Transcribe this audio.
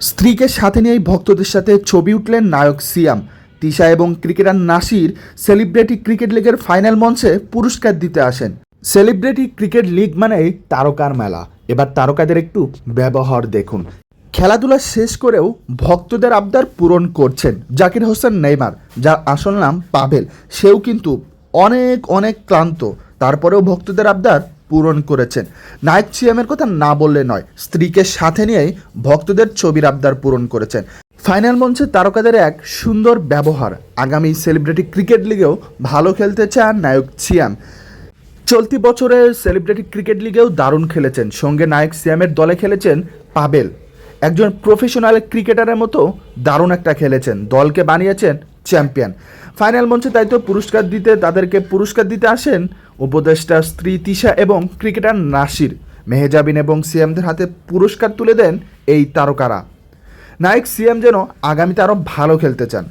স্ত্রীকে সাথে নিয়েই ভক্তদের সাথে ছবি উঠলেন নায়ক সিয়াম। তিশা এবং ক্রিকেটার নাসির সেলিব্রিটি ক্রিকেট লিগের ফাইনাল মঞ্চে পুরস্কার দিতে আসেন। সেলিব্রিটি ক্রিকেট লিগ মানেই তারকার মেলা। এবার তারকাদের একটু ব্যবহার দেখুন। খেলাধুলা শেষ করেও ভক্তদের আবদার পূরণ করছেন জাকির হোসেন নেইমার, যার আসল নাম পাভেল। সেও কিন্তু অনেক অনেক ক্লান্ত। তারপরেও ভক্তদের আবদার পূরণ করেছেন। নায়ক সিয়ামের কথা না বললে নয়, স্ত্রীকে সাথে নিয়েই ভক্তদের ছবির আবদার পূরণ করেছেন। ফাইনাল মঞ্চে তারকাদের এক সুন্দর ব্যবহার, আগামী সেলিব্রিটি ক্রিকেট লিগেও ভালো খেলতে চান নায়ক সিয়াম। চলতি বছরের সেলিব্রিটি ক্রিকেট লিগেও দারুণ খেলেছেন, সঙ্গে নায়ক সিয়ামের দলে খেলেছেন পাবেল। একজন প্রফেশনাল ক্রিকেটারের মতো দারুণ একটা খেলেছেন, দলকে বানিয়েছেন চ্যাম্পিয়ন। ফাইনাল মঞ্চে তাই তো পুরস্কার দিতে, তাদেরকে পুরস্কার দিতে আসেন উপদেষ্টা স্ত্রী তিশা এবং ক্রিকেটার নাসির, মেহেজাবিন এবং সিএমদের হাতে পুরস্কার তুলে দেন এই তারকারা। নায়ক সিএম যেন আগামীতে আরও ভালো খেলতে চান।